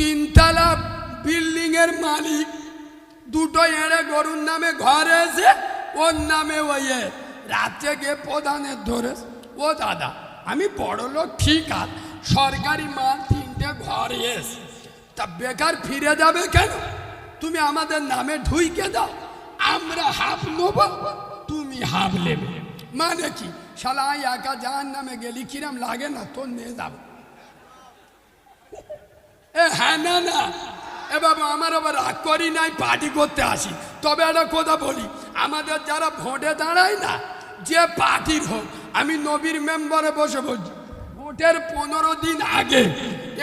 তিনতলা বিল্ডিং এর মালিক। দুটো এড়ে গরুর নামে ঘরে এসে, ওর নামে ওই রাত্রে গিয়ে প্রধানের ধরে। ও দাদা, আমি বড় লোক, ঠিক আছে সরকারি মাল তিনটে ঘরে এসে। তা বেকার ফিরে যাবে কেন? তুমি আমাদের নামে ঢুইকে দাও। আমরা হাফ নেব, তুমি হাফ নেবে। মানে কি? শালা একা যার নামে গেলি, কিরাম লাগে না তোর নিয়ে যাব। হ্যাঁ না না। এ বাবা, আমার আবার রাগ করি নাই, পার্টি করতে আসি। তবে একটা কথা বলি, আমাদের যারা ভোটে দাঁড়ায় না, যে পার্টির হোক, আমি নবীর মেম্বারে বসে বলছি, ভোটের পনেরো দিন আগে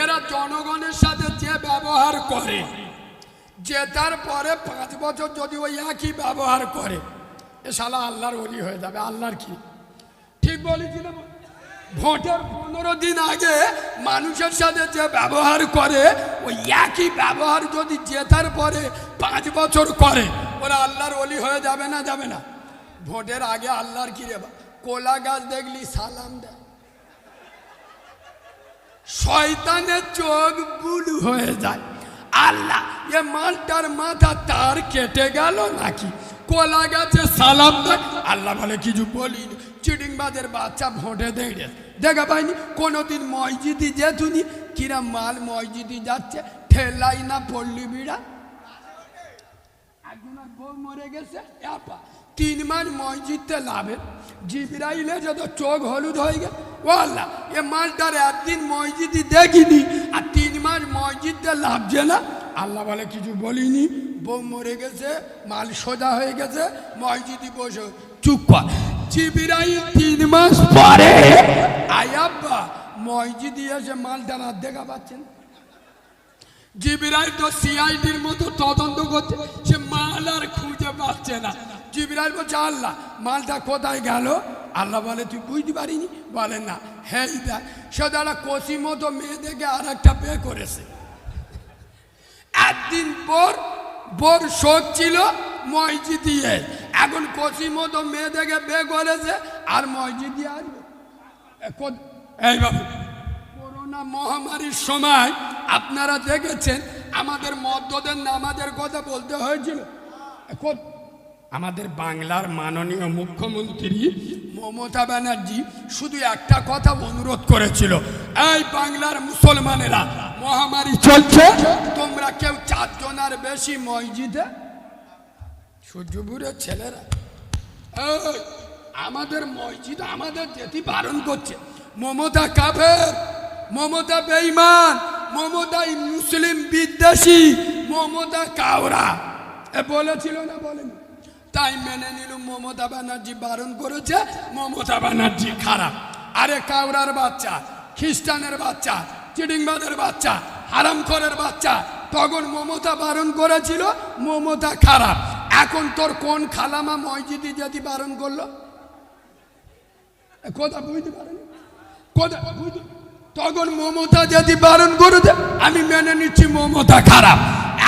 এরা জনগণের সাথে যে ব্যবহার করে, যে জেতার পরে পাঁচ বছর যদি ওই একই ব্যবহার করে, এ শালা আল্লাহর অলি হয়ে যাবে, আল্লাহর কি? ঠিক বলেছি না ভোটের পনেরো দিন আগে মানুষের সাথে যে ব্যবহার করে, ওই একই ব্যবহার যদি জেতার পরে পাঁচ বছর করে, ওরা আল্লাহর অলি হয়ে যাবে না যাবে না? ভোটের আগে আল্লাহর কি রে বা- কোলা গাছ দেখলি সালাম দেয়। শয়তানের চোখ বুলু হয়ে যায়। আল্লাহ, এ মালটার মাথা তার কেটে গেল নাকি? কোলা গাছে সালাম দেয়। আল্লাহ বলে, কিছু বলিনি। চিটিংবাজের বাচ্চা ভোটে দেড়ে দেখা পাইনি, কোনোদিন মসজিদি যেতুনি, কিরা মাল মসজিদি যাচ্ছে ঠেলাই না পল্লী বিড়া? একজনের বউ মরে গেছে, আপা। তিন মাস মসজিদতে লাভে। জিবরাইলে যত চোখ হলুদ হয়ে গেল ও আল্লাহ এ মালটার একদিন মসজিদি দেখিনি, আর তিন মাস মসজিদতে লাভছে না। আল্লাহ বলে, কিছু বলিনি, বউ মরে গেছে, মাল সোজা হয়ে গেছে, মসজিদি বসে, চুপ কর। জিবরাইল তিন মাস পরে আয়াব্বা মসজিদি এসে মালটা না দেখা পাচ্ছেন? জিবিরাই তো সিআইডির মতো তদন্ত করছে সে মাল আর খুঁজে পাচ্ছে না। জিবিরাই বলছে আল্লাহ মালটা কোথায় গেল? আল্লাহ বলে তুই বুঝতে পারিনি? বলে না হ্যাঁ সে দাঁড়া কষি মতো মেয়ে দেখে আর একটা বিয়ে করেছে। একদিন পর বোর শোক ছিল মসজিদি এখন কষি মতো মেয়ে দেখে বিয়ে করেছে, আর মসজিদি আসবে। এই বাবু, করোনা মহামারীর সময় আপনারা দেখেছেন, আমাদের মদ্যদের নামাজের কথা বলতে হয়েছিল। আমাদের বাংলার মাননীয় মুখ্যমন্ত্রী মমতা ব্যানার্জি শুধু একটা কথা অনুরোধ করেছিল, এই বাংলার মুসলমানেরা, মহামারী চলছে, তোমরা কেউ চারজনের বেশি মসজিদে সূর্যপুরের ছেলেরা। আমাদের মসজিদ আমাদের যেতে বারণ করছে। মমতা কাফের, মমতা বেঈমান, মমতা মুসলিম বিদ্বেষী, মমতা কাওরা। এ বলেছিল না বলেন? তাই মেনে নিল মমতা ব্যানার্জি বারণ করেছে, মমতা ব্যানার্জি খারাপ। আরে কাওরার বাচ্চা, খ্রিস্টানের বাচ্চা চিডিংবাদের বাচ্চা, হারামখরের বাচ্চা, তখন মমতা বারণ করেছিল, মমতা খারাপ। এখন তোর কোন খালামা মসজিদি যদি বারণ করল? কথা বুঝতে পারেন? কথা বুঝতে তখন মমতা যদি বারণ করে দে আমি মেনে নিচ্ছি মমতা খারাপ।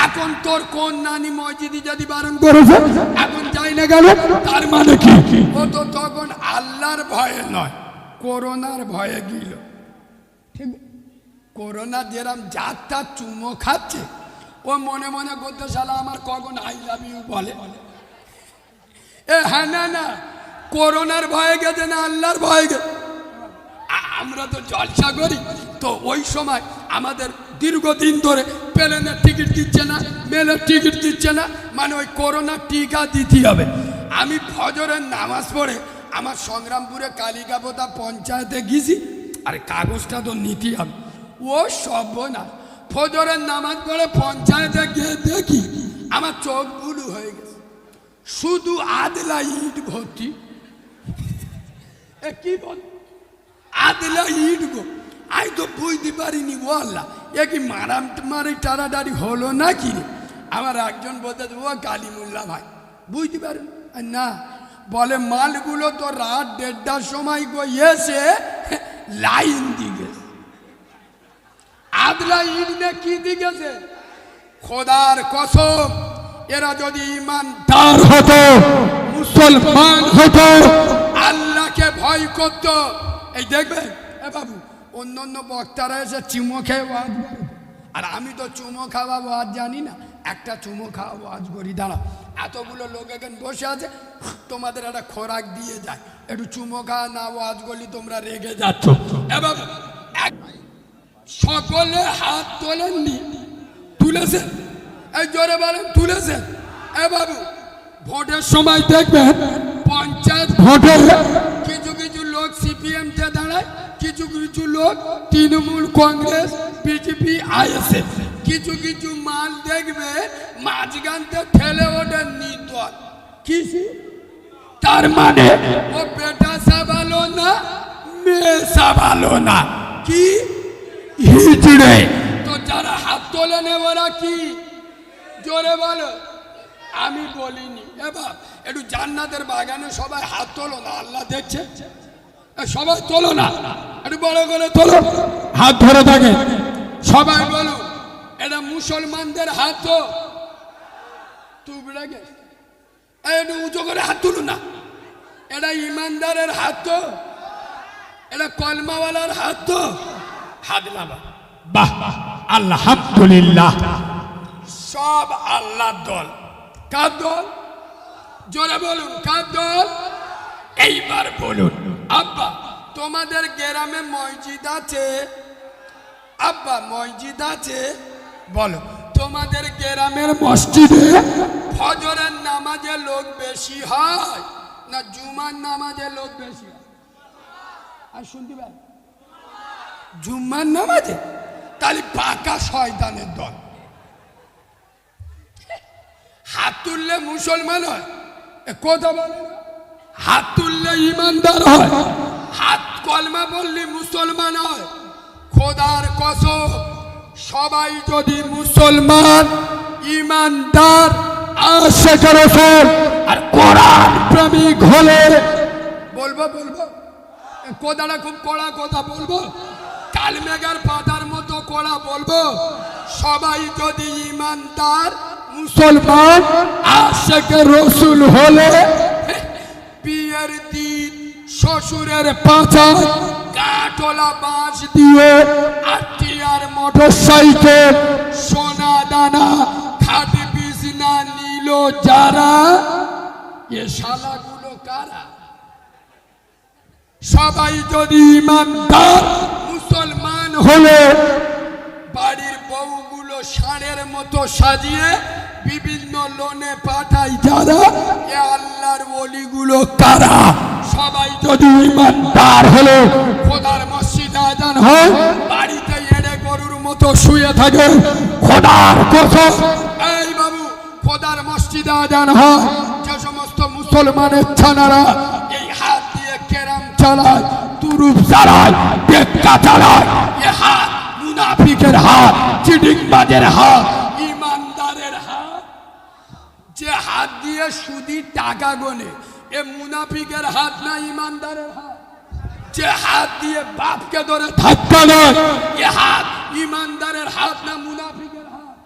এখন তোর কোন নানি মসজিদি যদি বারণ করেছে, এখন যাই না গেল তার মানে কি? ও তো তখন আল্লাহর ভয়ে নয়, করোনার ভয়ে গিল। ঠিক? করোনা যেরাম যাত্রা চুমো খাচ্ছে ও মনে মনে করতে শালা, আমার কখন আই লাভ ইউ বলে। এ হ্যাঁ না না, করোনার ভয়ে গেছে না আল্লাহর ভয়ে গেছে? আমরা তো জলসা করি, তো ওই সময় আমাদের দীর্ঘদিন ধরে প্লেনের টিকিট দিচ্ছে না, মেলের টিকিট দিচ্ছে না মানে ওই করোনার টিকা দিতে হবে। আমি ফজরের নামাজ পড়ে আমার সংগ্রামপুরে কালিকাপোতা পঞ্চায়েতে গেছি, আর কাগজটা তো নিতে হবে। ও সব না ফজরের নামাজ পড়ে পঞ্চায়েতে গিয়ে দেখি, আমার চোখ বুলু হয়ে গেছে। শুধু আদলা ইট ভর্তি। কি বল? আদলা ইট গো। আমি তো বুঝতে পারিনি ও এ কি মারাম মারি টারাটারি হলো নাকি আমার একজন বলতে ও কালিমুল্লা ভাই, বুঝতে পারেন? না, বলে, মালগুলো তো রাত দেড়টার সময় গো এসে লাইন দিকে আদলা খোদার কসম, এরা যদি ইমানদার হতো, মুসলমান আল্লাহকে ভয় করত। এই দেখবেন, এ বাবু অন্য অন্য বক্তারা এসে চিমো খেয়ে ওয়াজ। আর আমি তো চুমো খাওয়া আজ জানি না, একটা চুমো খাওয়াবো আজ করি দাঁড়া এতগুলো লোক এখানে বসে আছে, তোমাদের একটা খোরাক দিয়ে যায়। একটু চুমো খাওয়া না আজ করলি তোমরা রেগে যাচ্ছ। এবার এক- সকলে হাত তোলেননি তুলেছেন এই জোরে বলেন তুলেছেন এ ভোটের সময় দেখবেন, পঞ্চায়েত ভোটে কিছু কিছু লোক সিপিএম তে দাঁড়ায়, কিছু কিছু লোক তৃণমূল কংগ্রেস, বিজেপি, আইএসএফ। কিছু কিছু মাল দেখবে, মাঝখানতে ঠেলে ওঠে নির্দল। কিসি তার মানে ও বেটা সাবালো না, মেয়ে সাবালো না। কি? হিজড়ে তো যারা হাত তোলে নে ওরা কি? জোরে বলো। আমি বলিনি। এবার একটু জান্নাতের বাগানে সবাই হাত তোলো না আল্লাহ দেখছে। সবাই তোলো না। একটু বড় করে তোলো। হাত ধরে থাকে। সবাই বলো এটা মুসলমানদের হাত তো। তুবড়ে গেছে। একটু উঁচু করে হাত তুলুন না। এটা ইমানদারের হাত তো। এটা কলমাওয়ালার হাত তো। নামা বাহ আলহামদুলিল্লাহ। সব আল্লাহ দল। কার দল? জোরে বলুন কার দল? এইবার বলুন আব্বা তোমাদের গ্রামে মসজিদ আছে? আব্বা মসজিদ আছে? বলো তোমাদের গ্রামের মসজিদে ফজরের নামাজে লোক বেশি হয় না জুমার নামাজে লোক বেশি হয়? আর শুনতে পাই? জুম্মার নামাজে? তাহলে পাকা শয়তানের দল। হাত তুললে মুসলমান হয় কথা বলে? হাত তুললে ইমানদার হয়, হাত কলমা বললে মুসলমান হয়। খোদার কসম, সবাই যদি মুসলমান, ইমানদার আর কোরআন প্রেমিক হলে, বলব বলব? এ কথাটা খুব কড়া কথা বলব? কালমেঘার পাতার মতো কড়া বলব, সবাই যদি ইমানদার মুসলমান আশেখ রসুল হলে বিয়ের দিন শ্বশুরের পাচা কাঠলা বাঁশ দিয়ে আটিয়ার মোটর সাইকেল সোনা দানা খাট বিছনা নিল যারা? এ শালাগুলো কারা? সবাই যদি ইমানদার হলে বাড়ির বউগুলো ষাঁড়ের মতো সাজিয়ে বিভিন্ন লোনে পাঠায় যারা, এ আল্লাহর বলিগুলো কারা? সবাই যদি ইমানদার হলো খোদার মসজিদ আজান হয়, বাড়িতে এড়ে গরুর মতো শুয়ে থাকে, খোদার কসম। এই বাবু, খোদার মসজিদ আজান হয়, যে সমস্ত মুসলমানের ছানারা এই হাত দিয়ে কেরাম চালায় তুরুপ চালায় চালায় হাত, মুনাফিকের হাত, চিটিংবাজের হাত, ইমানদারের হাত। যে হাত দিয়ে সুদি টাকা গোনে, এ মুনাফিকের হাত না ইমানদারের হাত। যে হাত দিয়ে বাপকে ধরে ধাক্কা দেয় হাত ইমানদারের হাত না মুনাফিকের হাত।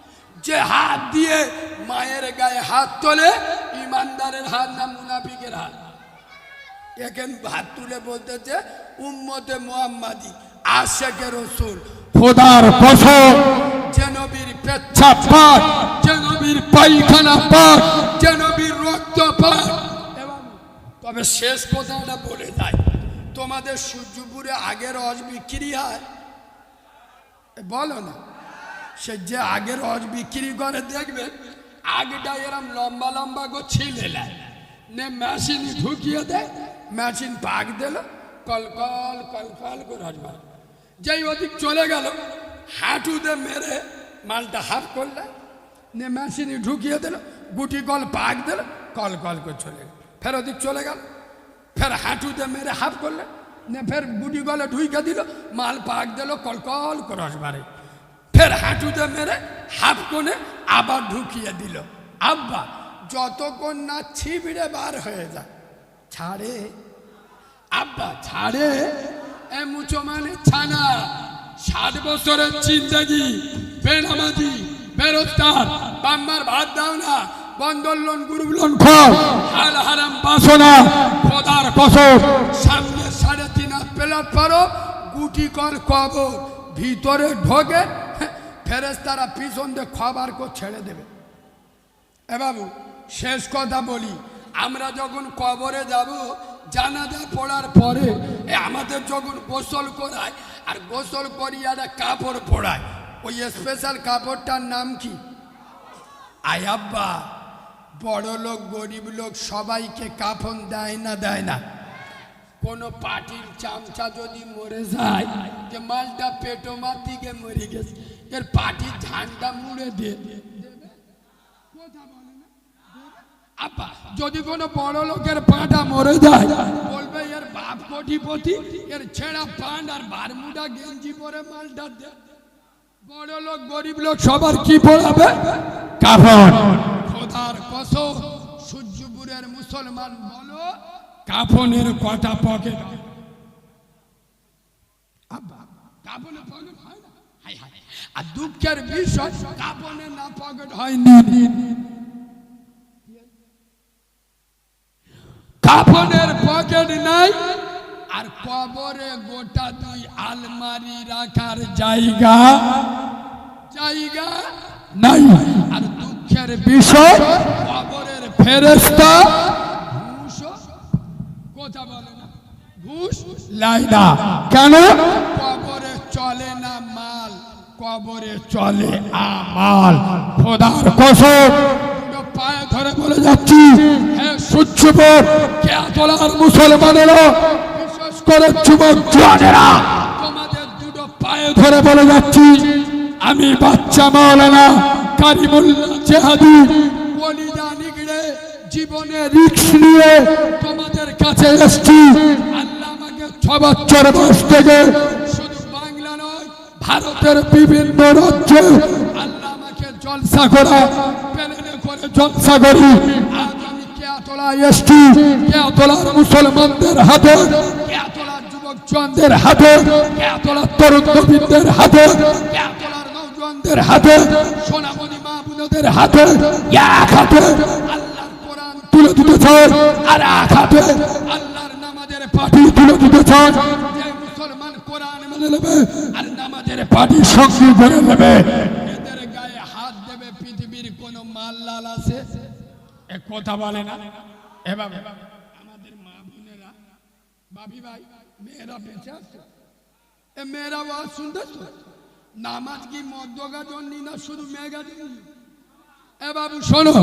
যে হাত দিয়ে মায়ের গায়ে হাত তোলে, ইমানদারের হাত না মুনাফিকের হাত। এখান হাত তুলে বলতেছে উম্মতে মোহাম্মাদি আশেকে রসুল খোদার কসম যে নবীর পেচ্ছাপ পাক যে নবীর পায়খানা পাক যে নবীর রক্ত পাক। তবে শেষ কথাটা বলে যায় তোমাদের সূর্যপুরে আগের রস বিক্রি হয়? বলো না। সে যে আগের রস বিক্রি করে দেখবে আগটা এরম লম্বা লম্বা গো ছিলে নেয় মেশিন ঢুকিয়ে দেয় মেশিন পাক দিল কলকল কলকল করে বার যেই ওদিক চলে গেল হাঁটুতে মেরে মালটা হাফ করলে নে মেশিনে ঢুকিয়ে দিল, গুটি কল পাক দিল, কল কল করে চলে গেল। ফের ওদিক চলে গেল, ফের হাঁটুতে মেরে হাফ করলে নে ফের গুটি গলে ঢুকে দিল, মাল পাক দিল, কল কল করে ফের হাঁটুতে মেরে হাফ কোণে আবার ঢুকিয়ে দিল। আব্বা, যতক্ষণ না ছিবিড়ে বার হয়ে যায় ছাড়ে? আব্বা, ছাড়ে? এ মুচো মানে ছানা। ষাট বছরের চিন্তাগি বেনামাজি, বেরোজগার। বাম্মার ভাত দাও না, বন্দর লোন গ্রুপ লোন খোর হাল হারাম বাসনা, খোদার কসম। সামনে সাড়ে তিন প্লেট পারো গুটি কর কবর। ভিতরে ঢোকে ফেরেস্তারা পিছন দিয়ে খবর ছেড়ে দেবে। এ বাবু, শেষ কথা বলি। আমরা যখন কবরে যাব, জানাজা পড়ার পরে আমাদের যখন গোসল করায়, আর গোসল করিয়ে একটা কাপড় পরায়, ওই স্পেশাল কাপড়টার নাম কি? আয়াব্বা বড় লোক, গরিব লোক সবাইকে কাফন দেয় না দেয় না। কোনো পার্টির চামচা যদি মরে যায়, যে মালটা পেটো মার দিকে মরে গেছে, এর পার্টির ঝান্ডা মুড়ে দিয়ে আব্বা যদি কোনো বড় লোকের পাটা মরে যায় বলবে এর বাপ কোটিপতি এর ছেঁড়া পান্ড আর বারমুডা গেঞ্জি পরে মালটা দে। বড় লোক গরিব লোক সবার কি পড়াবে? কাফন। খোদার কসম সূর্যপুরের মুসলমান বলো কাফনের কটা পকেট? আব্বা, কাফনে পকেট হয় না। আর দুঃখের বিষয় কাপনে না পকেট হয়নি। কাফনের পকেট নাই আর কবরে গোটা দুই আলমারি রাখার জায়গা জায়গা নাই। আর দুঃখের বিষয় কবরের ফেরেস্তা ঘুষ কথা বলে না। ঘুষ লাই না। কেন? কবরে চলে না মাল কবরে চলে আমাল। খোদার কসম। পায়ে ধরে বলে যাচ্ছি। হ্যাঁ মুসলমানেরা, বিশেষ করে যুবক জোয়ানেরা তোমাদের দুটো পায়ে ধরে বলে যাচ্ছি। আমি বাচ্চা মাওলানা কারিমুল্লাহ জেহাদি নিগড়ে জীবনে রিক্স নিয়ে তোমাদের কাছে ছ ভারতের বিভিন্ন জলসা করে জলসা করি আজ আমি কেয়াতলায় এসছি কেয়াতলার মুসলমানদের হাতে, কেয়াতলার যুবক চন্দ্রের দের হাতে, কেয়াতলার তরুণ নবীনদের হাতে, কেয়াতলার নৌজওয়ানদের দের হাতে, সোনামণি মা বোনদের হাতে, এক হাতে আল্লাহর কোরআন তুলে দিতে চান, আর এক হাতে আল্লাহর নামাজের পাঠ তুলে দিতে চান। মুসলমান কোরআন মেনে নেবে, আর নামাজের পাটি সঙ্গী করে নেবে এদের গায়ে হাত দেবে পৃথিবীর কোন মাল লাল আছে? এ কথা বলে না। এভাবে। আমাদের মা বোনেরা বাবি ভাই মেয়েরা বেঁচে আছে? এ মেয়েরা ওয়াজ শুনতেছ? নামাজ কি মদ্যগা জন্য না শুধু মেঘা জন্য? এ বাবু শোনো।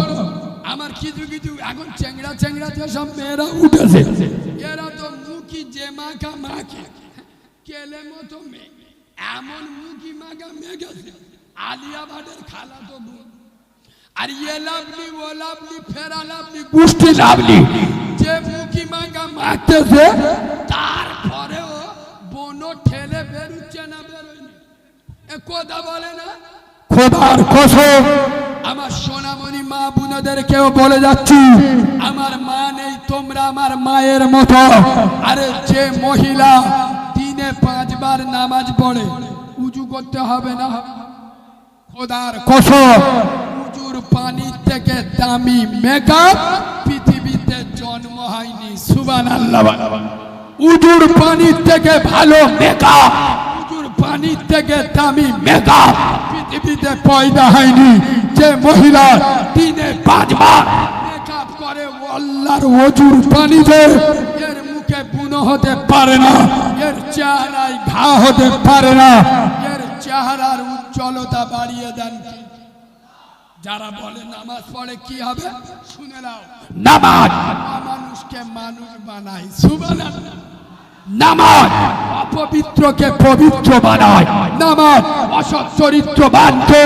আমার কিছু কিছু এখন চেংড়া চেংড়া যেসব মেয়েরা উঠেছে এরা তো মুখি যে মাখা মাখে। কেলে মতো মেয়ে। এমন মুখি মাখা মেঘেছে আলিয়া ভাটের খালা তো বোন আর ইয়ে লাভলি ও লাভলি ফেরা লাভলি পুষ্টি লাভলি। যে মুখি মাগা মারতেছে তারপরেও বনো ঠেলে বেরুচ্ছে না বেরোয়নি। এ কথা বলে না? খোদার কসম। আমার সোনামণি মা বোনদেরকেও বলে যাচ্ছি আমার মা নেই তোমরা আমার মায়ের মতো। আরে যে মহিলা দিনে পাঁচবার নামাজ পড়ে উজু করতে হবে না? খোদার কসম। থেকে দামি মেকআপ পৃথিবীতে জন্ম হয়নি সুবান আল্লাহ উজুর পানির থেকে ভালো মেকআপ পানির থেকে দামি মেকআপ পৃথিবীতে পয়দা হয়নি যে মহিলা দিনে পাঁচবার মেকআপ করে পানিতে এর মুখে বুনো হতে পারে না, এর চেহারায় ঘা হতে পারে না, এর চেহারার উজ্জ্বলতা বাড়িয়ে দেন? যারা বলে নামাজ পড়ে কি হবে? শুনে নাও। নামাজ। মানুষকে মানুষ বানায়। সুবহানাল্লাহ। নামাজ। অপবিত্রকে পবিত্র বানায়। নামাজ অসৎ চরিত্রবানকে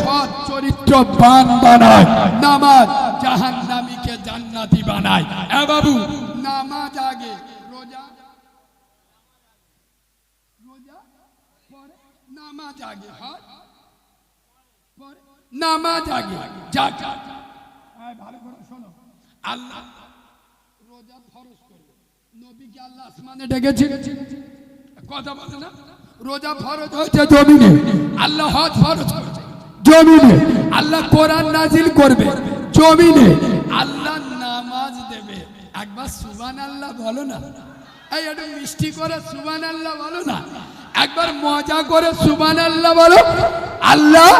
সৎ চরিত্রবান বানায়। নামাজ জাহান্নামীকে জান্নাতি বানায়। এ বাবু নামাজ আগে রোজা। রোজা পরে নামাজ আগে হয়? নামাজ আগে যা যা যা। ভালো করে শোনো। আল্লাহ। রোজা ফরজ করবে। নবীকে আল্লাহ আসমানে ডেকেছে। কথা বলে না? রোজা ফরজ হয়েছে জমিনে। আল্লাহ হজ ফরজ করেছে। জমিনে। আল্লাহ কোরআন নাজিল করবে। জমিনে। আল্লাহ নামাজ দেবে। একবার সুবান আল্লাহ বলো না। এই একটু মিষ্টি করে সুবান আল্লাহ বলো না। একবার মজা করে সুবান আল্লাহ বলো। আল্লাহ